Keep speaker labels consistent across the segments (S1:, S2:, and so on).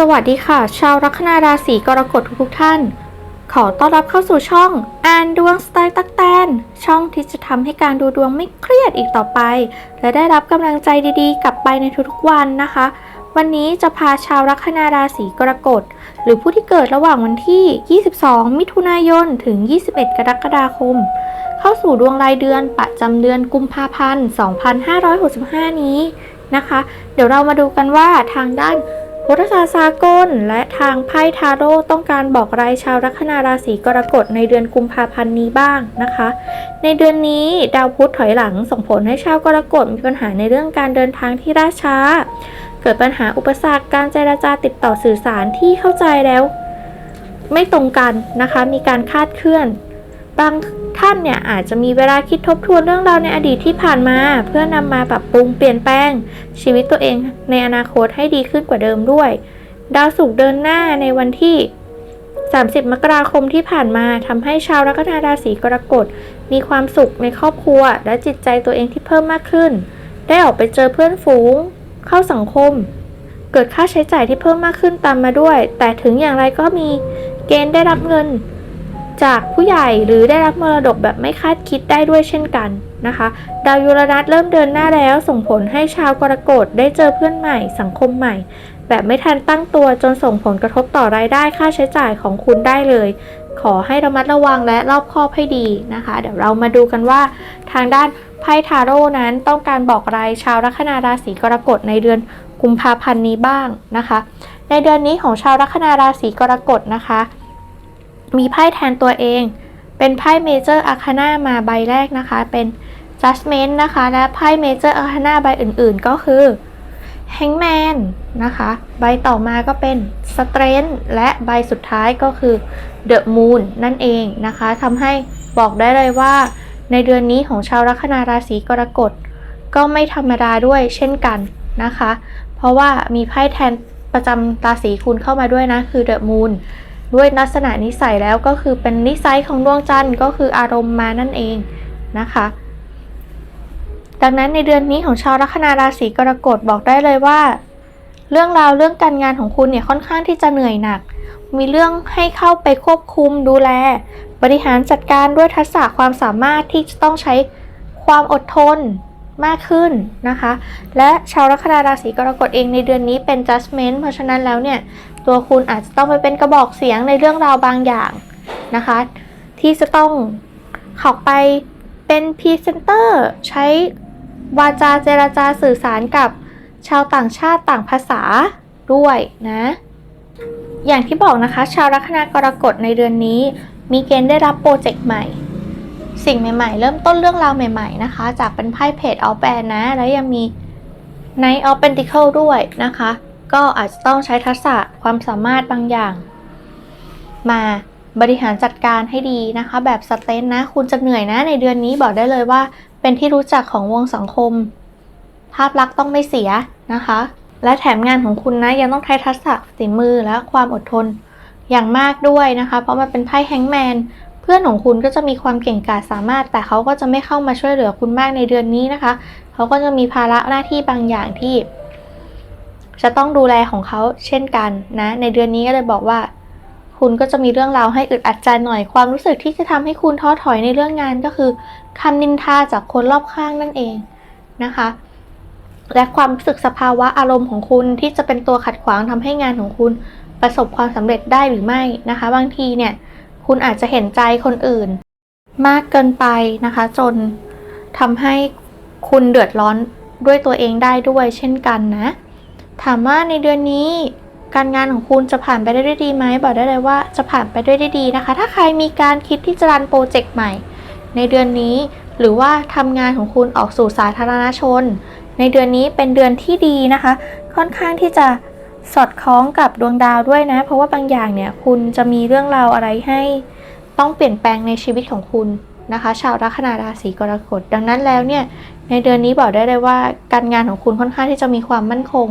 S1: สวัสดีค่ะ ชาวลัคนาราศีกรกฎทุกๆท่าน ขอต้อนรับเข้าสู่ช่องอ่านดวงสไตล์ตักแตน ช่องที่จะทำให้การดูดวงไม่เครียดอีกต่อไป และได้รับกำลังใจดีๆ กลับไปในทุกๆวันนะคะ วันนี้จะพาชาวลัคนาราศีกรกฎหรือผู้ที่เกิดระหว่างวันที่ 22 มิถุนายนถึง 21 กรกฎาคม เข้าสู่ดวงรายเดือนประจำเดือนกุมภาพันธ์ 2565 นี้นะคะ เดี๋ยวเรามาดูกันว่าทางด้าน โหราศาสตร์สากล และทางไพ่ทาโร่ต้องการบอกรายชาวลัคนาราศีกรกฎในเดือนกุมภาพันธ์นี้บ้างนะคะ ในเดือนนี้ดาวพุธถอยหลังส่งผลให้ชาวกรกฎมีปัญหาในเรื่องการเดินทางที่ล่าช้า เกิดปัญหาอุปสรรคการเจรจาติดต่อสื่อสารที่เข้าใจแล้ว ไม่ตรงกันนะคะ มีการคาดเคลื่อนบาง ท่านเนี่ยอาจจะมีเวลาคิดทบทวนเรื่องราวในอดีตที่ผ่านมา เพื่อนำมาปรับปรุงเปลี่ยนแปลง ชีวิตตัวเองในอนาคตให้ดีขึ้นกว่าเดิมด้วย ดาวศุกร์เดินหน้าในวันที่ 30 มกราคมที่ผ่านมาทำให้ชาวลัคนาราศีกรกฎมีความสุขในครอบครัว และจิตใจตัวเองที่เพิ่มมากขึ้น ได้ออกไปเจอเพื่อนฝูง เข้าสังคม เกิดค่าใช้จ่ายที่เพิ่มมากขึ้นตามมาด้วย แต่ถึงอย่างไรก็มีเกณฑ์ได้รับเงิน จากผู้ใหญ่หรือได้รับมรดกแบบไม่คาดคิดได้ด้วยเช่นกันนะคะ ดาวยูเรนัสเริ่มเดินหน้าแล้วส่งผลให้ชาวกรกฎได้เจอเพื่อนใหม่ สังคมใหม่ แบบไม่ทันตั้งตัวจนส่งผลกระทบต่อรายได้ค่าใช้จ่ายของคุณได้เลย ขอให้ระมัดระวังและรอบคอบให้ดีนะคะ เดี๋ยวเรามาดูกันว่าทางด้านไพ่ทาโร่นั้นต้องการบอกอะไรชาวลัคนาราศีกรกฎในเดือนกุมภาพันธ์นี้บ้างนะคะ ในเดือนนี้ของชาวลัคนาราศีกรกฎนะคะ มีไพ่แทนตัวเอง เป็นไพ่เมเจอร์อาคานามาใบแรกนะคะ เป็น Judgment นะคะ และไพ่เมเจอร์อาคานาใบอื่นๆ ก็คือ Hangman นะคะ ใบต่อมาก็เป็น Strength และใบสุดท้ายก็คือ The Moon นั่นเองนะคะทำให้บอกได้เลยว่า ในเดือนนี้ของชาวลัคนาราศีกรกฎ ก็ไม่ธรรมดาด้วยเช่นกันนะคะ เพราะว่ามีไพ่แทนประจำราศีคุณเข้ามาด้วยนะ คือ The Moon ด้วยลักษณะนิสัยแล้วก็คือเป็นนิสัยของดวงจันทร์ก็คืออารมณ์มานั่นเองนะคะดังนั้นในเดือนนี้ของชาวลัคนาราศีกรกฎบอกได้เลยว่า เรื่องราวเรื่องการงานของคุณเนี่ยค่อนข้างที่จะเหนื่อยหนัก มีเรื่องให้เข้าไปควบคุมดูแล บริหารจัดการด้วยทักษะความสามารถที่จะต้องใช้ความอดทน มากขึ้นนะคะ และชาวลัคนาราศีกรกฎเองในเดือนนี้เป็น judgment เพราะฉะนั้นแล้วเนี่ย ตัวคุณอาจจะต้องไปเป็นกระบอกเสียงในเรื่องราวบางอย่างนะคะ ที่จะต้องเขออกไปเป็นพรีเซนเตอร์ใช้วาจาเจราจาสื่อสารกับชาวต่างชาติต่างภาษาด้วยนะ อย่างที่บอกนะคะ ชาวลัคนากรกฎในเดือนนี้ มีเกณฑ์ได้รับโปรเจกต์ใหม่ สิ่งใหม่ๆ เริ่มต้นเรื่องราวใหม่ ๆนะคะ จากเป็นไพ่เพจออฟแบนนะ แล้วยังมี Knight of Pentacle ด้วยนะคะ ก็อาจจะต้องใช้ทักษะความสามารถบางอย่าง มาบริหารจัดการให้ดีนะคะ แบบสเตนนะ คุณจะเหนื่อยนะในเดือนนี้บอกได้เลยว่า เป็นที่รู้จักของวงสังคม ภาพลักษณ์ต้องไม่เสียนะคะ และแถมงานของคุณนะ ยังต้องใช้ทักษะฝีมือและความอดทนอย่างมากด้วยนะคะ เพราะมันเป็นไพ่แฮงแมน พื่อนของคุณก็จะมีความเก่งกาจสามารถ แต่เขาก็จะไม่เข้ามาช่วยเหลือคุณมากในเดือนนี้นะคะ เขาก็จะมีภาระหน้าที่บางอย่างที่ จะต้องดูแลของเขาเช่นกันนะ ในเดือนนี้ก็เลยบอกว่า คุณก็จะมีเรื่องราวให้อึดอัดใจหน่อย ความรู้สึกที่จะทำให้คุณท้อถอยในเรื่องงานก็คือคำนินทาจากคนรอบข้างนั่นเองนะคะ และความรู้สึกสภาวะอารมณ์ของคุณที่จะเป็นตัวขัดขวางทำให้งานของคุณประสบความสำเร็จได้หรือไม่นะคะ บางทีเนี่ย คุณอาจจะเห็นใจคนอื่น มากเกินไปนะคะ จนทำให้คุณเดือดร้อนด้วยตัวเองได้ด้วยเช่นกันนะ ถามว่าในเดือนนี้การงานของคุณจะผ่านไปได้ด้วยดีไหมบอกได้เลยว่าจะผ่านไปด้วยได้ดีนะคะ ถ้าใครมีการคิดที่จะรันโปรเจกต์ใหม่ ในเดือนนี้หรือว่าทำงานของคุณออกสู่สาธารณชน ในเดือนนี้เป็นเดือนที่ดีนะคะ ค่อนข้างที่จะ สอดคล้องกับดวงดาวด้วยนะ เพราะว่าบางอย่างเนี่ยคุณจะมีเรื่องราวอะไรให้ ต้องเปลี่ยนแปลงในชีวิตของคุณนะคะ ชาวลัคนาราศีกรกฎดังนั้นแล้วเนี่ยในเดือนนี้บอกได้เลยว่าการงานของคุณค่อนข้างที่จะมีความมั่นคง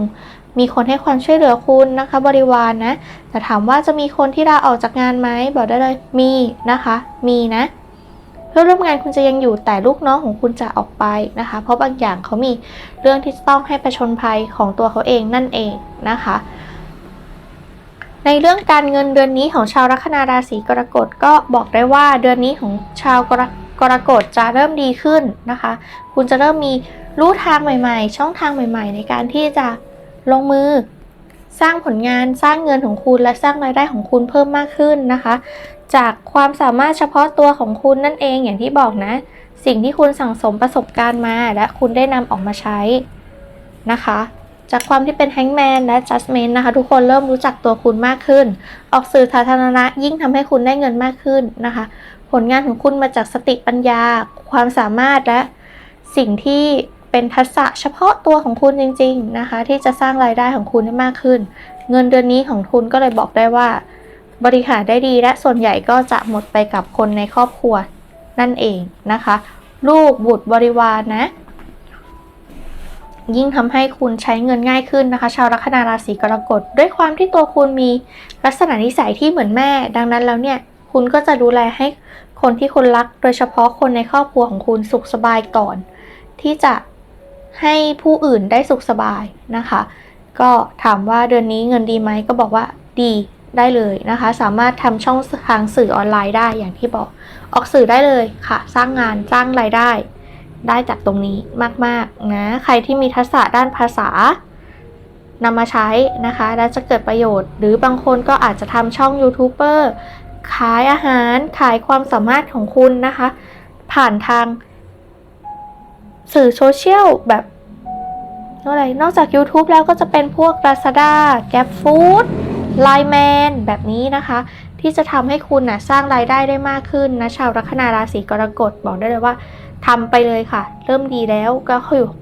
S1: มีคนให้ความช่วยเหลือคุณนะคะ บริวารนนะแต่ถามว่าจะมีคนที่ลาออกจากงานไหมบอกได้เลยมีนะคะ มีนะ พื่อนร่วมงานคุณจะยังอยู่แต่ลูกน้องของคุณจะออกไปนะคะ เพราะบางอย่างเขามีเรื่องที่ต้องให้ประชนภัยของตัวเขาเองนั่นเองนะคะ ในเรื่องการเงินเดือนนี้ของชาวลัคนาราศีกรกฎก็บอกได้ว่าเดือนนี้ของชาวกรกรกฎจะเริ่มดีขึ้นนะคะ คุณจะเริ่มมีรู้ทางใหม่ ๆ ช่องทางใหม่ ๆ ในการที่จะลงมือ สร้างผลงานสร้างเงินของคุณและสร้างรายได้ของคุณเพิ่มมากขึ้นนะคะ จากความสามารถเฉพาะตัวของคุณนั่นเองอย่างที่บอกนะ สิ่งที่คุณสั่งสมประสบการณ์มาและคุณได้นำออกมาใช้นะคะ จากความที่เป็นแฮงแมนและจัสเมนนะคะ ทุกคนเริ่มรู้จักตัวคุณมากขึ้น ออกสื่อสาธารณะยิ่งทำให้คุณได้เงินมากขึ้นนะคะ ผลงานของคุณมาจากสติปัญญา ความสามารถและสิ่งที่ เป็นทักษะเฉพาะตัวของคุณจริง ๆนะคะ ที่จะสร้างรายได้ของคุณได้มากขึ้น เงินเดือนนี้ของคุณก็เลยบอกได้ว่า บริหารได้ดีและส่วนใหญ่ก็จะหมดไปกับคนในครอบครัวนั่นเองนะคะ ลูกบุตรบริวารนะ ยิ่งทำให้คุณใช้เงินง่ายขึ้นนะคะ ชาวลัคนาราศีกรกฎด้วยความที่ตัวคุณมีลักษณะนิสัยที่เหมือนแม่ ดังนั้นแล้วเนี่ยคุณก็จะดูแลให้คนที่คุณรัก โดยเฉพาะคนในครอบครัวของคุณสุขสบายก่อน ที่จะ ให้ผู้อื่นได้สุขสบายนะคะ ก็ถามว่าเดือนนี้เงินดีไหมก็บอกว่าดีได้เลยนะคะ สามารถทำช่องทางสื่อออนไลน์ได้อย่างที่บอก ออกสื่อได้เลยค่ะ สร้างงานสร้างรายได้ ได้จากตรงนี้มากๆนะใครที่มีทักษะด้านภาษานำมาใช้นะคะ และจะเกิดประโยชน์ หรือบางคนก็อาจจะทำช่องยูทูบเบอร์ขายอาหารขายความสามารถของคุณนะคะ ผ่านทาง สื่อโซเชียลแบบอะไรนอกจาก YouTube แล้วก็จะเป็นพวก Lazada Gap Food Line Man แบบนี้นะคะ ที่จะทำให้คุณนะสร้างรายได้ได้มากขึ้นนะ ชาวลัคนาราศีกรกฎบอกได้เลยว่าทำไปเลยค่ะ เริ่มดีแล้วก็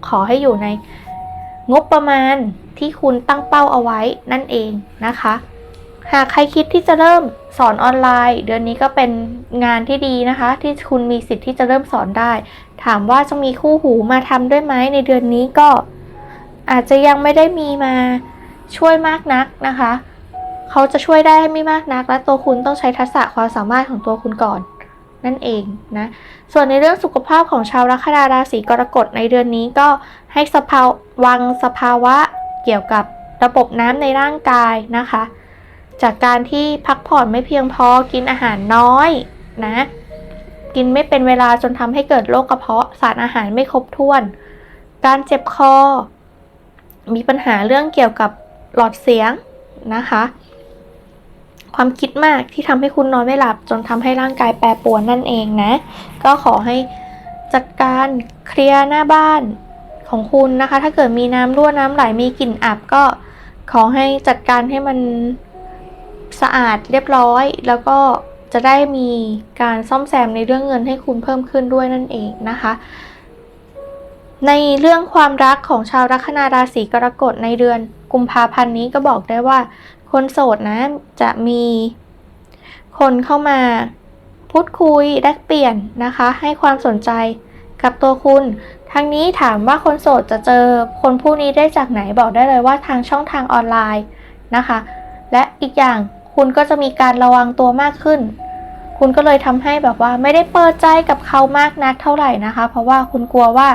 S1: ขอให้อยู่ในงบประมาณที่คุณตั้งเป้าเอาไว้นั่นเองนะคะ หากใครคิดที่จะเริ่มสอนออนไลน์ เดือนนี้ก็เป็นงานที่ดีนะคะ ที่คุณมีสิทธิ์ที่จะเริ่มสอนได้ ถามว่าจะมีคู่หูมาทำด้วยไหมในเดือนนี้ก็ อาจจะยังไม่ได้มีมาช่วยมากนักนะคะ เขาจะช่วยได้ไม่มากนัก และตัวคุณต้องใช้ทักษะความสามารถของตัวคุณก่อน นั่นเองนะ ส่วนในเรื่องสุขภาพของชาวลัคนาราศีกรกฎในเดือนนี้ก็ให้สภาวังสภาวะเกี่ยวกับระบบน้ำในร่างกายนะคะ จากการที่พักผ่อนไม่เพียงพอกินอาหารน้อยนะ กินไม่เป็นเวลาจนทำให้เกิดโรคกระเพาะสารอาหารไม่ครบถ้วน การเจ็บคอ มีปัญหาเรื่องเกี่ยวกับหลอดเสียงนะคะ ความคิดมากที่ทำให้คุณนอนไม่หลับจนทำให้ร่างกายแปรปรวนนั่นเองนะ ก็ขอให้จัดการเคลียร์หน้าบ้านของคุณนะคะ ถ้าเกิดมีน้ำรั่วน้ำไหลมีกลิ่นอับก็ขอให้จัดการให้มันสะอาดเรียบร้อยแล้วก็ จะได้มีการซ่อมแซมในเรื่องเงินให้คุณเพิ่มขึ้นด้วยนั่นเองนะคะ ในเรื่องความรักของชาวลัคนาราศีกรกฎในเดือนกุมภาพันธ์นี้ก็บอกได้ว่า คนโสดนะจะมีคนเข้ามาพูดคุยแลกเปลี่ยนนะคะ ให้ความสนใจกับตัวคุณ ทั้งนี้ถามว่าคนโสดจะเจอคนผู้นี้ได้จากไหนบอกได้เลยว่าทางช่องทางออนไลน์นะคะ และอีกอย่างคุณก็จะมีการระวังตัวมากขึ้น คุณก็เลยทำให้แบบว่าไม่ได้เปิดใจกับเขามากนักเท่าไหร่นะคะ เพราะว่าคุณกลัวว่า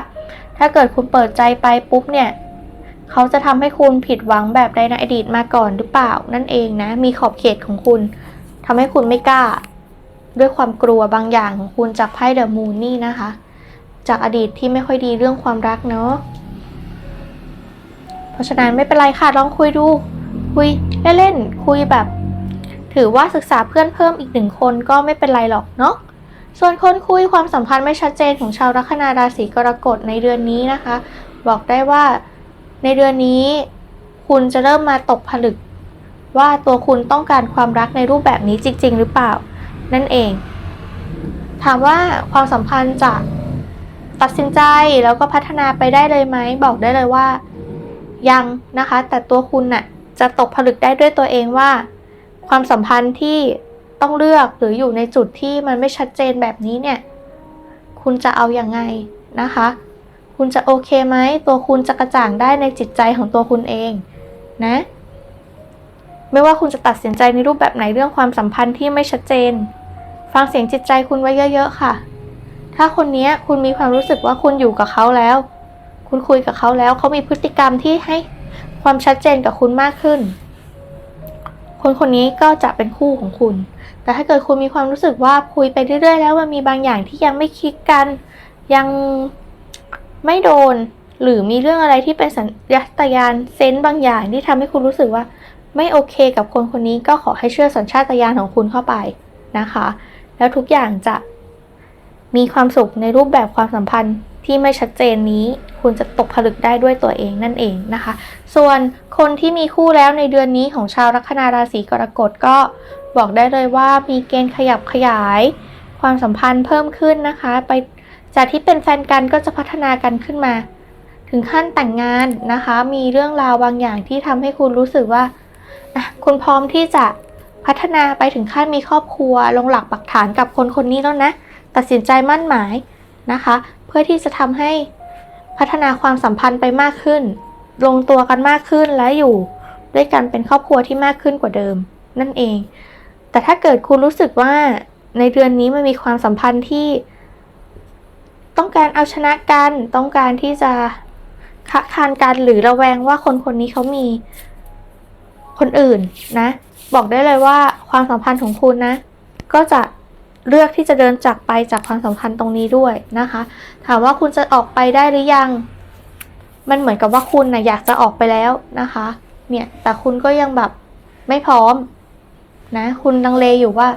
S1: ถ้าเกิดคุณเปิดใจไปปุ๊บเนี่ยเขาจะทำให้คุณผิดหวังแบบใดในอดีตมาก่อนหรือเปล่า นั่นเองนะ มีขอบเขตของคุณทำให้คุณไม่กล้า ด้วยความกลัวบางอย่างของคุณจากไพ่เดอะมูนนี่นะคะ จากอดีตที่ไม่ค่อยดีเรื่องความรักเนาะเพราะฉะนั้นไม่เป็นไรค่ะลองคุยดู คุยเล่นๆคุยแบบ ถือว่าศึกษาเพื่อนเพิ่มอีกหนึ่งคนก็ไม่เป็นไรหรอกเนาะส่วนคนคุยความสัมพันธ์ไม่ชัดเจนของชาวลัคนาราศีกรกฎในเดือนนี้นะคะ บอกได้ว่าในเดือนนี้ คุณจะเริ่มมาตกผลึก ว่าตัวคุณต้องการความรักในรูปแบบนี้จริง ๆ หรือเปล่า นั่นเอง ถามว่าความสัมพันธ์จะตัดสินใจแล้วก็พัฒนาไปได้เลยไหมบอกได้เลยว่า ยังนะคะ แต่ตัวคุณน่ะจะตกผลึกได้ด้วยตัวเองว่า ความสัมพันธ์ที่ต้องเลือกหรืออยู่ในจุดที่มันไม่ชัดเจนแบบนี้เนี่ย คุณจะเอาอยัางไงนะคะ คุณจะโอเคไหม ตัวคุณจะกระจ่างได้ในจิตใจของตัวคุณเองนะ ไม่ว่าคุณจะตัดสินใจในรูปแบบไหนเรื่องความสัมพันธ์ที่ไม่ชัดเจน ฟังเสียงจิตใจคุณไว้เยอะๆค่ะ ถ้าคนนี้คุณมีความรู้สึกว่าคุณอยู่กับเขาแล้ว คุณคุยกับเขาแล้ว เขามีพฤติกรรมที่ให้ความชัดเจนกับคุณมากขึ้น คนคนนี้ก็จะเป็นคู่ของคุณ แต่ถ้าเกิดคุณมีความรู้สึกว่าคุยไปเรื่อยๆ แล้วมันมีบางอย่างที่ยังไม่คลิกกัน ยังไม่โดน หรือมีเรื่องอะไรที่เป็นสัญญาตญาณเซนส์บางอย่างที่ทำให้คุณรู้สึกว่าไม่โอเคกับคนคนนี้ก็ขอให้เชื่อสัญชาตญาณของคุณเข้าไปนะคะ แล้วทุกอย่างจะมีความสุขในรูปแบบความสัมพันธ์ที่ไม่ชัดเจนนี้ คุณจะตกผลึกได้ด้วยตัวเองนั่นเองนะคะ ส่วน คนที่มีคู่แล้วในเดือนนี้ของชาวลัคนาราศีกรกฎก็บอกได้เลยว่ามีเกณฑ์ขยับขยาย ความสัมพันธ์เพิ่มขึ้นนะคะ ไปจากที่เป็นแฟนกันก็จะพัฒนากันขึ้นมา ถึงขั้นแต่งงานนะคะ มีเรื่องราวบางอย่างที่ทำให้คุณรู้สึกว่าคุณพร้อมที่จะพัฒนาไปถึงขั้นมีครอบครัว ลงหลักปักฐานกับคนคนนี้แล้วนะ ตัดสินใจมั่นหมายนะคะ เพื่อที่จะทำให้พัฒนาความสัมพันธ์ไปมากขึ้น ลงตัวกันมากขึ้นและอยู่ ด้วยกันเป็นครอบครัวที่มากขึ้นกว่าเดิม นั่นเอง แต่ถ้าเกิดคุณรู้สึกว่าในเดือนนี้มันมีความสัมพันธ์ที่ ต้องการเอาชนะกัน ต้องการที่จะคะคานกันหรือระแวงว่าคนคนนี้เขามีคนอื่นนะ บอกได้เลยว่าความสัมพันธ์ของคุณนะ ก็จะเลือกที่จะเดินจากไปจากความสัมพันธ์ตรงนี้ด้วยนะคะ ถามว่าคุณจะออกไปได้หรือยัง มันเหมือนกับว่าคุณนะอยากจะออกไปแล้วนะคะ เนี่ยแต่คุณก็ยังแบบไม่พร้อมนะคุณลังเลอยู่ว่า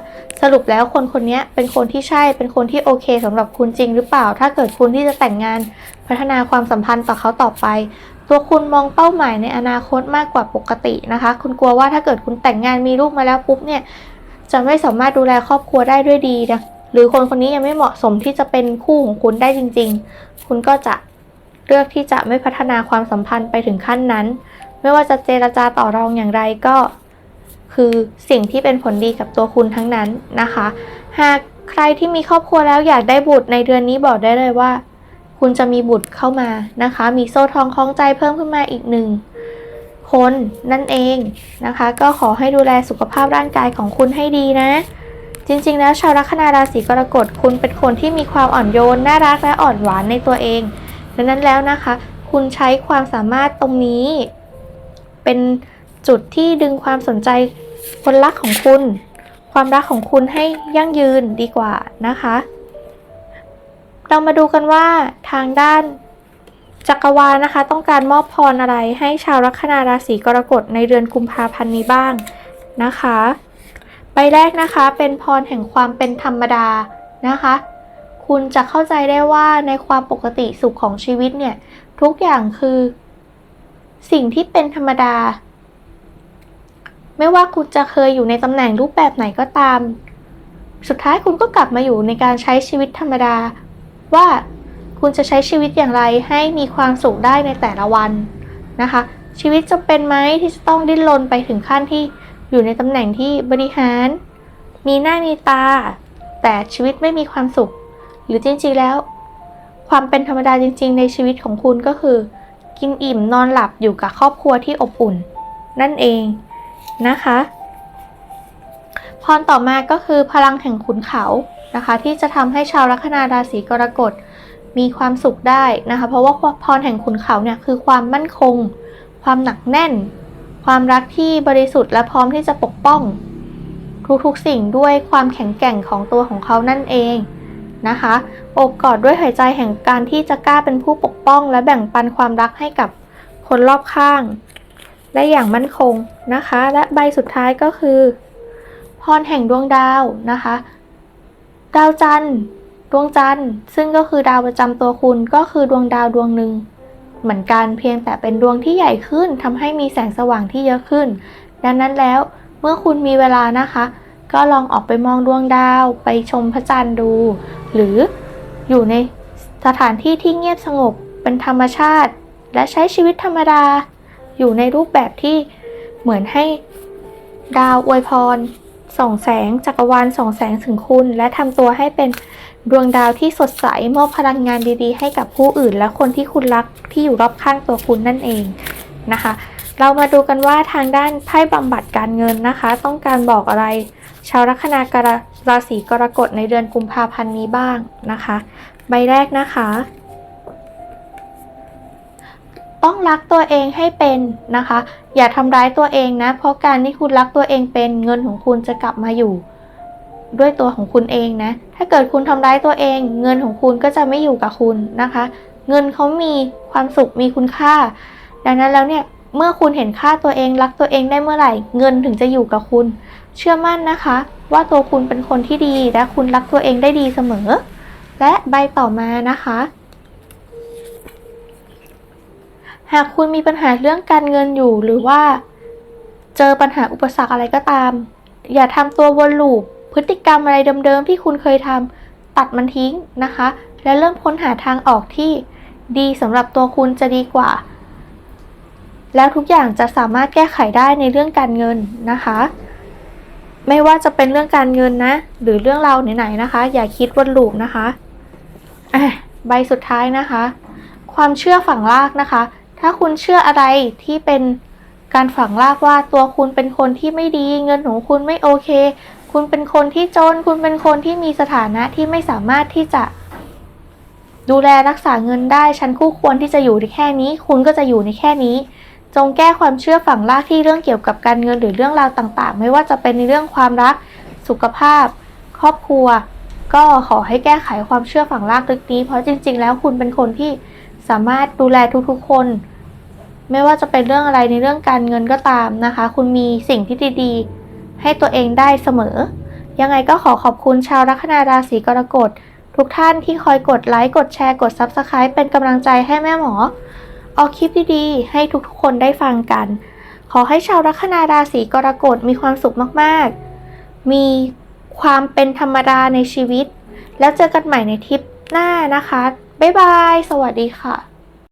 S1: สรุปแล้วคนคนนี้เป็นคนที่ใช่เป็นคนที่โอเคสำหรับคุณจริงหรือเปล่า ถ้าเกิดคุณที่จะแต่งงานพัฒนาความสัมพันธ์ต่อเขาต่อไป ตัวคุณมองเป้าหมายในอนาคตมากกว่าปกตินะคะ คุณกลัวว่าถ้าเกิดคุณแต่งงานมีลูกมาแล้วปุ๊บเนี่ยจะไม่สามารถดูแลครอบครัวได้ด้วยดีนะหรือคนคนนี้ยังไม่เหมาะสมที่จะเป็นคู่ของคุณได้จริง ๆ คุณก็จะ เลือกที่จะไม่พัฒนาความสัมพันธ์ไปถึงขั้นนั้น ไม่ว่าจะเจรจาต่อรองอย่างไรก็ คือสิ่งที่เป็นผลดีกับตัวคุณทั้งนั้นนะคะ หากใครที่มีครอบครัวแล้วอยากได้บุตรในเดือนนี้บอกได้เลยว่า คุณจะมีบุตรเข้ามานะคะ มีโซ่ทองคล้องใจเพิ่มขึ้นมาอีกหนึ่งคนนั่นเองนะคะ ก็ขอให้ดูแลสุขภาพร่างกายของคุณให้ดีนะ จริงๆ แล้วชาวลัคนาราศีกรกฎคุณเป็นคนที่มีความอ่อนโยนน่ารักและอ่อนหวานในตัวเอง ดังนั้นแล้วนะคะ คุณใช้ความสามารถตรงนี้ เป็นจุดที่ดึงความสนใจคนรักของคุณ ความรักของคุณให้ยั่งยืนดีกว่านะคะ เรามาดูกันว่าทางด้านจักรวาลนะคะ ต้องการมอบพรอะไรให้ชาวลัคนาราศีกรกฎในเดือนกุมภาพันธ์นี้บ้างนะคะ ใบแรกนะคะเป็นพรแห่งความเป็นธรรมดานะคะ คุณจะเข้าใจได้ว่าในความปกติสุขของชีวิตเนี่ย ทุกอย่างคือ สิ่งที่เป็นธรรมดา ไม่ว่าคุณจะเคยอยู่ในตำแหน่งรูปแบบไหนก็ตาม สุดท้ายคุณก็กลับมาอยู่ในการใช้ชีวิตธรรมดา ว่าคุณจะใช้ชีวิตอย่างไรให้มีความสุขได้ในแต่ละวันนะคะ ชีวิตจำเป็นไหมที่จะต้องดิ้นรนไปถึงขั้นที่อยู่ในตำแหน่งที่บริหาร มีหน้ามีตา แต่ชีวิตไม่มีความสุข รือจริงๆแล้ว ความเป็นธรรมดาจริง ๆ ในชีวิตของคุณก็คือ กินอิ่มนอนหลับอยู่กับครอบครัวที่อบอุ่น นั่นเองนะคะพรต่อมาก็คือพลังแห่งขุนเขานะคะ ที่จะทำให้ชาวลัคนาราศีกรกฎมีความสุขได้นะคะ เพราะว่าพรแห่งขุนเขาเนี่ยคือความมั่นคง ความหนักแน่น ความรักที่บริสุทธิ์และพร้อมที่จะปกป้อง ทุกๆสิ่งด้วยความแข็งแกร่งของตัวของเขานั่นเอง นะคะอบกอดด้วยหายใจแห่งการที่จะกล้าเป็นผู้ปกป้อง และแบ่งปันความรักให้กับคนรอบข้าง ได้อย่างมั่นคงนะคะ และใบสุดท้ายก็คือ พรแห่งดวงดาวนะคะ ดาวจันทร์ ดวงจันทร์ ซึ่งก็คือดาวประจำตัวคุณก็คือดวงดาวดวงหนึ่งเหมือนกันเพียงแต่เป็นดวงที่ใหญ่ขึ้นทำให้มีแสงสว่างที่เยอะขึ้น ดังนั้นแล้วเมื่อคุณมีเวลานะคะ ก็ลองออกไปมองดวงดาว ไปชมพระจันทร์ดู หรืออยู่ในสถานที่ที่เงียบสงบเป็นธรรมชาติ และใช้ชีวิตธรรมดา อยู่ในรูปแบบที่เหมือนให้ดาวอวยพรส่องแสงจักรวาลส่องแสงถึงคุณ และทำตัวให้เป็นดวงดาวที่สดใสมอบพลังงานดีๆ ให้กับผู้อื่น และคนที่คุณรักที่อยู่รอบข้างตัวคุณนั่นเองนะคะ เรามาดูกันว่าทางด้านไพ่บำบัดการเงินนะคะ ต้องการบอกอะไร ชาวลัคนากรราศีกรกฎในเดือนกุมภาพันธ์นี้บ้างนะคะ ใบแรกนะคะ ต้องรักตัวเองให้เป็นนะคะ อย่าทำร้ายตัวเองนะ เพราะการที่คุณรักตัวเองเป็นเงินของคุณจะกลับมาอยู่ด้วยตัวของคุณเองนะ ถ้าเกิดคุณทำร้ายตัวเอง เงินของคุณก็จะไม่อยู่กับคุณนะคะ เงินเขามีความสุขมีคุณค่า ดังนั้นแล้วเนี่ย เมื่อคุณเห็นค่าตัวเองรักตัวเองได้เมื่อไหร่ เงินถึงจะอยู่กับคุณ เชื่อมั่นนะคะ ว่าตัวคุณเป็นคนที่ดีและคุณรักตัวเองได้ดีเสมอ และใบต่อมานะคะ หากคุณมีปัญหาเรื่องการเงินอยู่หรือว่า เจอปัญหาอุปสรรคอะไรก็ตาม อย่าทำตัววนลูปพฤติกรรมอะไรเดิมๆที่คุณเคยทำตัดมันทิ้งนะคะ และเริ่มค้นหาทางออกที่ดีสำหรับตัวคุณจะดีกว่า แล้วทุกอย่างจะสามารถแก้ไขได้ในเรื่องการเงินนะคะ ไม่ว่าจะเป็นเรื่องการเงินนะ หรือเรื่องราวไหนๆนะคะ อย่าคิดวนลูปนะคะอะใบสุดท้ายนะคะ ความเชื่อฝังลากนะคะ ถ้าคุณเชื่ออะไรที่เป็นการฝังลากว่าตัวคุณเป็นคนที่ไม่ดี เงินของคุณไม่โอเค คุณเป็นคนที่จน คุณเป็นคนที่มีสถานะที่ไม่สามารถที่จะ ดูแลรักษาเงินได้ ฉันคู่ควรที่จะอยู่ในแค่นี้ คุณก็จะอยู่ในแค่นี้ จงแก้ความเชื่อฝังลากที่เรื่องเกี่ยวกับการเงินหรือเรื่องราวต่างๆ ไม่ว่าจะเป็นในเรื่องความรัก สุขภาพ ครอบครัว ก็ขอให้แก้ไขความเชื่อฝังลากลึกนี้ เพราะจริง ๆ แล้วคุณเป็นคนที่สามารถดูแลทุกๆ คน ไม่ว่าจะเป็นเรื่องอะไรในเรื่องการเงินก็ตามนะคะ คุณมีสิ่งที่ดีๆ ให้ตัวเองได้เสมอ ยังไงก็ขอขอบคุณชาวลัคนาราศีกรกฎทุกท่านที่คอยกดไลค์ กดแชร์ กด Subscribe เป็นกำลังใจให้แม่หมอ ออกคลิปดีๆ ให้ทุกๆคนได้ฟังกัน ขอให้ชาวลัคนาราศีกรกฎมีความสุขมากๆ มีความเป็นธรรมดาในชีวิต แล้วเจอกันใหม่ในทริปหน้านะคะ บ๊ายบาย สวัสดีค่ะ